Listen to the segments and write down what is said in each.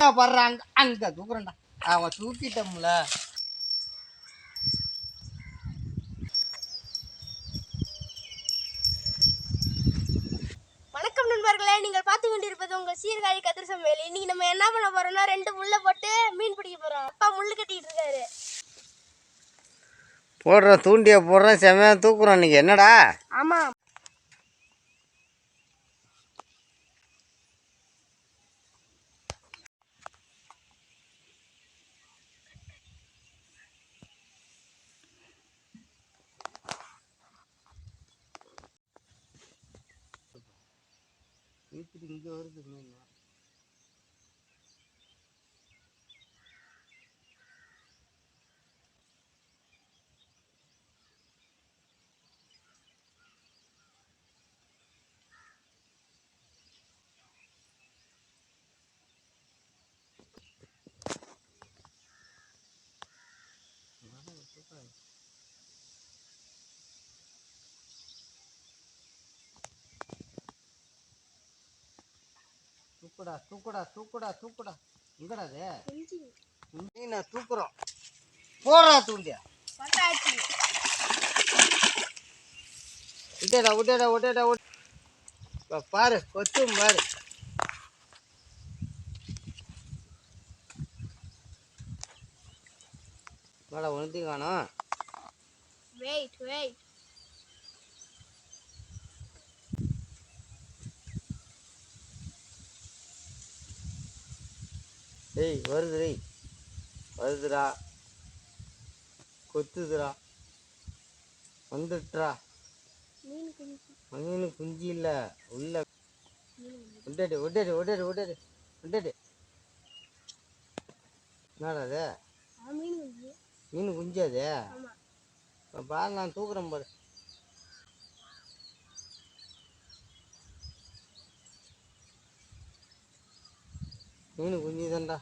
படுறான் அங்க அங்க தூக்குறேன்டா. அவன் தூக்கிட்டோம்ல. வணக்கம் நண்பர்களே நீங்கள் பார்த்து கொண்டிருப்பது உங்கள் சீர்காழி கதிர் சமையல். இன்னைக்கு நம்ம என்ன பண்ண போறோம்னா ரெண்டு முள்ளை போட்டு மீன் பிடிக்க போறோம். அப்பா முள்ளு கட்டிட்டு இருக்காரு. போடுறேன் தூண்டிய போடுறேன் செமையா தூக்குறோம் இன்னைக்கு. என்னடா? ஆமா இங்க வருது மீன் தூக்குடா தூக்குடா தூக்குடா தூக்குடா. எங்கடா அது? மீனை தூக்குறோம். போடுறா தூண்டியா. விட்டடா விட்டடா விட்டடா விட் இப்போ பாரு கொத்தும் பாரு. மேலே உணர்த்தி காணும்? வெயிட் வெயிட் டேய் வருது டேய். வருதுடா. கொத்துதுடா. வந்துட்டுறா மீன் குஞ்சு இல்லை. உள்ள. விட்டாடு விட்டாடு விட்டாடு விட்டாடு விட்டாடு என்னடா அது மீன் குஞ்சு அது? பாரு நான் தூக்குறேன் பாரு. மீன் குஞ்சு தான்டா.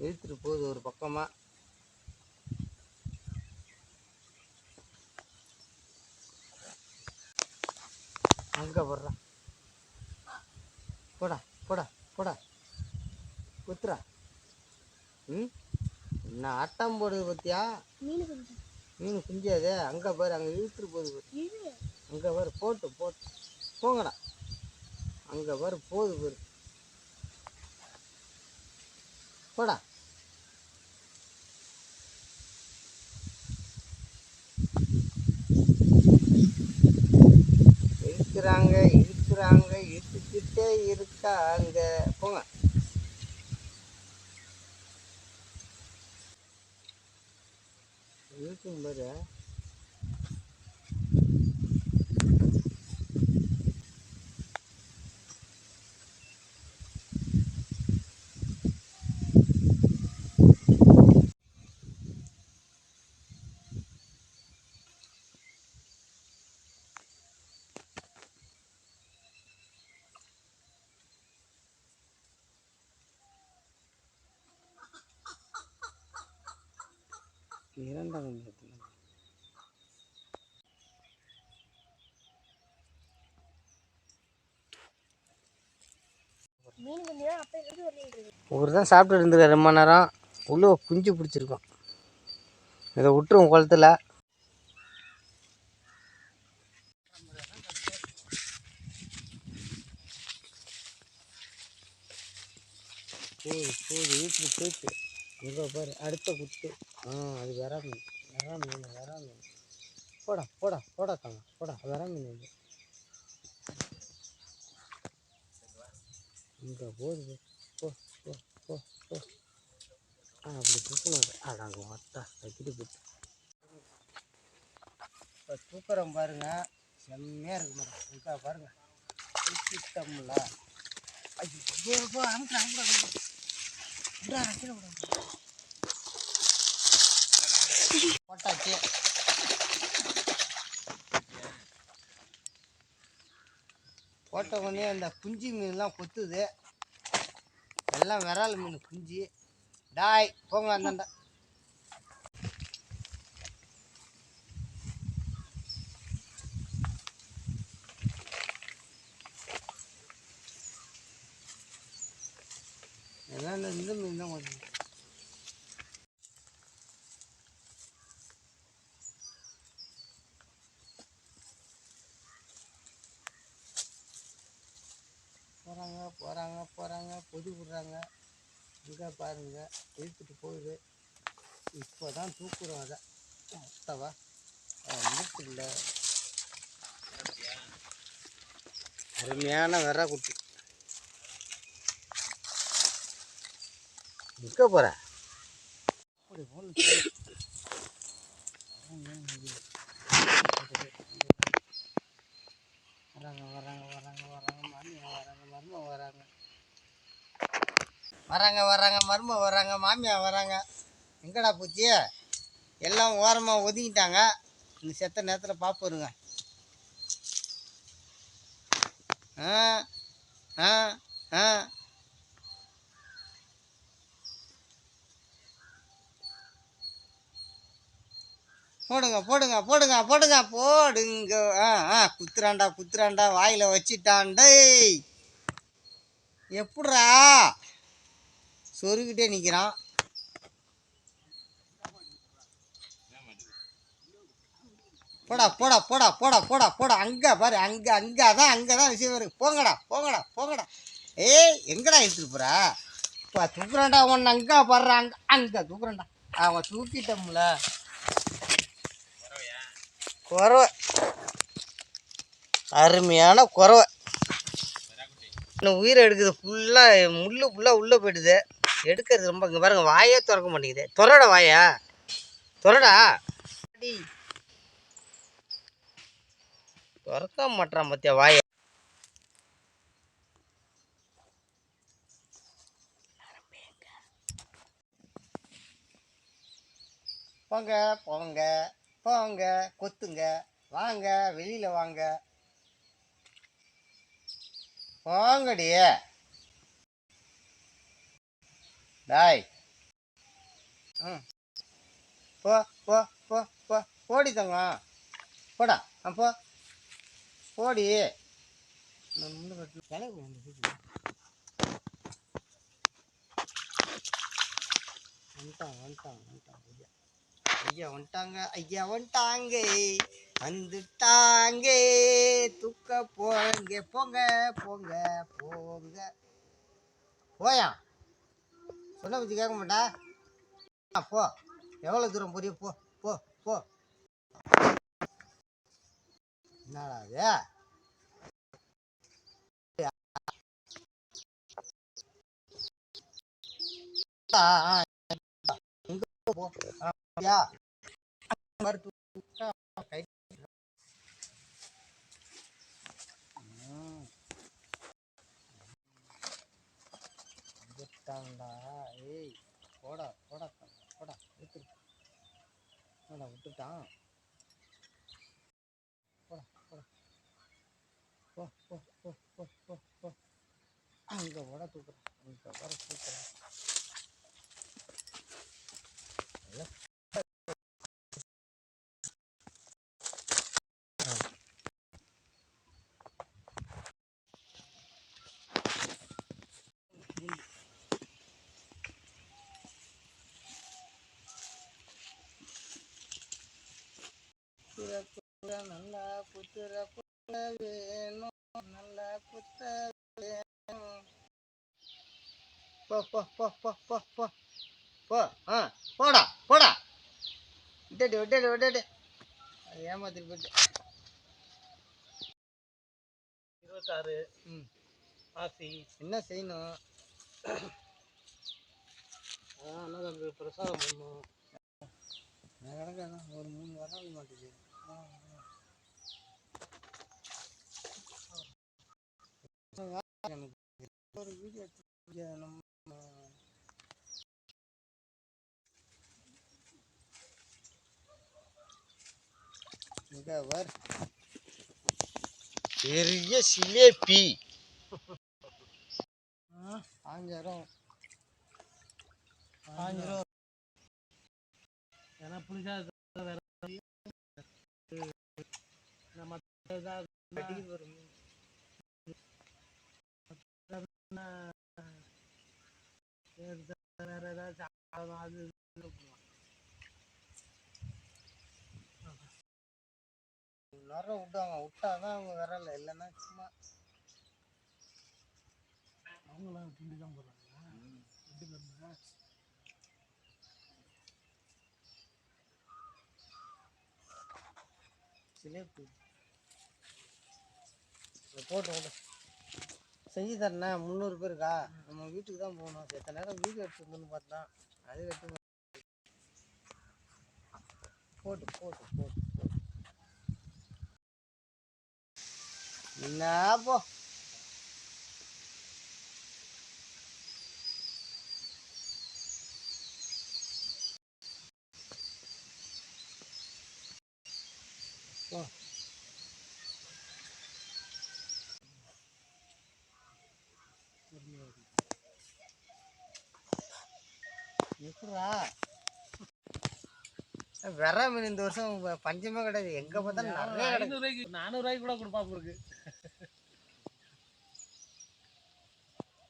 இழுத்துட்டு போகுது ஒரு பக்கமா. அங்க போடுறா. போடா போடா போடா. குத்துறா. ம்? என்ன ஆட்டம் போடுது பத்தியா? மீன் குஞ்சு. மீன் குஞ்சாது. அங்கே பாரு அங்கே இழுத்துட்டு போகுது அங்கே பாரு போட்டு போட்டு. போங்கடா. அங்கே பாரு போகுது பாரு. போடா. இருக்கிறாங்க இருக்கிறாங்க இழுத்துக்கிட்டே இருக்காங்க போங்க இழுக்கும் பாரு இரண்டாம் இடத்துல. தான் ஒரு தான் சாப்பிட்டு இருந்துருக்காரு ரொம்ப நேரம். உள்ள குஞ்சு பிடிச்சிருக்கோம். இதை விட்டுருவோம் குளத்துல. போகுது போகுது வீட்டுக்கு போயிட்டு இங்கே பாரு அடுத்த குத்து ஆ அது வெறா மீன் வெறா மீன் வெறா மீன் போடா போடா போடா தாங்க போடா வெறா மீன் இது. இங்கே போகுது போ போ போ போ. ஆ அப்படி தூக்கணும் அடாங்க ஒட்டா தக்கிட்டு போட்டு இப்போ தூக்குறோம் பாருங்க. செம்மையாக இருக்கு மேடம் இருக்கா பாருங்க. தூக்கிட்டோம்ல ஐயோ போ அமுக்கு அமுக்கு அமுக்கு விடா கீழே விட போட்டாச்சு. போட்ட உடனே அந்த குஞ்சு மீன்லாம் கொத்துது. எல்லாம் விரால் மீன் குஞ்சு. டாய் போங்க அந்தாண்டா நான் இந்த மீன் தான் கொஞ்சம் போகிறாங்க போகிறாங்க போகிறாங்க பொது விடுறாங்க. இங்கே பாருங்க இழுத்துட்டு போகுது. இப்போ தான் தூக்குறோம் அதை. அத்தவா? இல்லை. அருமையான வெற குட்டி. நிற்க போகிறேன் அப்படி போல வராங்க வராங்க வராங்க வராங்க மாமியா வராங்க மரும வராங்க வராங்க வராங்க மரும வராங்க மாமியார் வராங்க. எங்கடா பூச்சி? எல்லாம் ஓரமாக ஒதுங்கிட்டாங்க. இந்த செத்த நேரத்தில் பார்ப்போருங்க ஆ ஆ ஆ. போடுங்க போடுங்க போடுங்க போடுங்க போடுங்க. ஆ ஆ குத்துறான்டா குத்துறாண்டா வாயில் வச்சிட்டான் டேய் எப்பட்றா சொருகிட்டே நிற்கிறான் போடா போடா போடா போடா போடா போடா. அங்கே பாரு அங்கே அங்கே தான் அங்கே தான் விஷயம் இருக்கு போங்கடா போங்கடா போங்கடா. ஏய் எங்கடா எடுத்துட்டு போறா? இப்போ தூக்குறான்டா உன்னை. அங்கே பாடுறா அங்கே அங்கே தூக்குறான்டா. அவன் தூக்கிட்டோம்ல. குறவை. அருமையான குறவை. இன்னும் உயிரை எடுக்குது. ஃபுல்லாக முள் ஃபுல்லாக உள்ளே போயிடுது. எடுக்கிறது ரொம்ப இங்கே பாருங்க வாயே திறக்க மாட்டேங்குது. துறடா வாயா. துறடா. அடி. திறக்க மாட்டான் பார்த்தியா வாயை. போங்க போங்க போங்க கொத்துங்க. வாங்க வெளியில வாங்க. போங்கடி. டாய். ம் போ போ போ போ. போடி தங்கம் போடா. ஆ போ. போடி. நான் முன்ன வந்துட்டான் வந்துட்டான் வந்துட்டான் ஐயா. ஐயா வந்துட்டாங்க ஐயா வந்துட்டாங்க. வந்துட்டாங்க. துக்க போங்க போங்க போங்க போங்க. போயா? சொன்ன பற்றி கேட்க மாட்டா? ஆ, போ. எவ்வளோ தூரம் புரிய போ போ போ. என்னடா அது போ. கை ம். வந்துட்டான்டா ஏய் போடா போடா போடா விட்டுரு போடா விட்டுட்டான் போடா போடா. போ போ போ போ போ போ. அங்கே போட தூக்குறேன். அங்கே வர தூக்குறேன். குத்துற நல்லா குத்துற குத்த வேணும். நல்லா குத்த வேணும். போ போ போ போ போ போ. போ ஆ போடா போடா. விட்டுடு விட்டுடு விட்டுடு. அது ஏமாத்திட்டு போயிட்டு. இருபத்தாறு. ம். ஆசி. என்ன செய்யணும்? அதான் பிரசாதம் பண்ணும் நான் ஒரு மூணு வர மாட்டேங்குது. ஒரு வீடியோ நம்ம பெரிய சிலேபி. ஆஞ்சாயிரம் ஆஞ்சிரம். ஏன்னா புளிச்சா வேற நம்ம கட்டி வரும். அது அது நேரம் விட்டாங்க விட்டாதான் அவங்க வரல இல்லைன்னா சும்மா அவங்களாம் திண்டி தான் போகிறாங்க ரெண்டு பேருமே. சிலேப்பு போட்டு விடு செஞ்சு தரேண்ணா. முந்நூறு பேருக்கா நம்ம வீட்டுக்கு தான் போகணும். எத்தனை நேரம் வீடியோ எடுத்துருந்தோன்னு பார்த்தா அது எடுத்து போட்டு போட்டு போட்டு போட்டு. என்ன போ. Oh. எப்படா வெற மீன் இந்த வருஷம் பஞ்சமே கிடையாது. எங்க பார்த்தாலும் நிறைய கிடையாது ஐநூறுரூவாய்க்கு நானூறுரூவாய்க்கு கூட கொடுப்பா இருக்கு.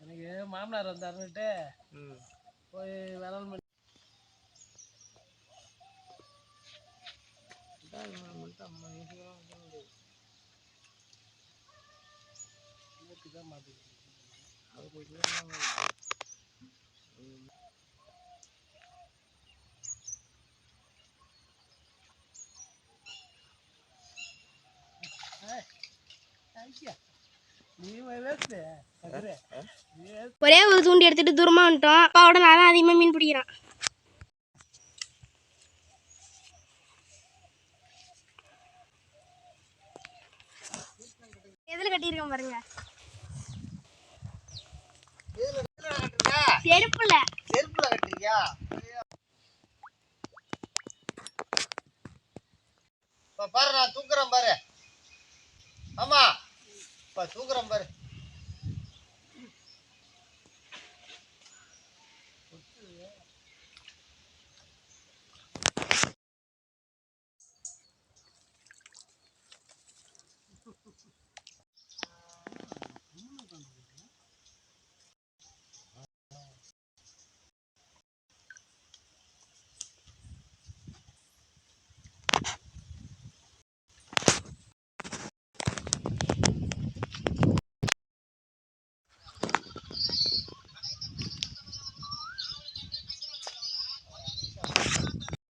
எனக்கு மாமனார் வந்தாருன்னுட்டு. போய் விரல் மணி இதான் இவன் மட்டும் அம்மா வீட்டுக்கெல்லாம் வைக்க முடியாது. தான் மாட்டேங்குது அவர் வீட்டுல எல்லாம் வைக்க. ஐயா நீ வேஸ்ட்டு கதிரே நீ ஒரே ஒரு தூண்டி எடுத்துட்டு தூரமா வந்துட்டோம். அப்பாவோட நான் தான் அதிகமாக மீன் பிடிக்கிறான். எதில் கட்டியிருக்கோம் பாருங்க. இதுல இதுல செருப்புல. செருப்புல கட்டுறியா பாரு நான் தூக்குறேன் பாரு. ஆமா. இப்போ தூக்குறேன் பாரு.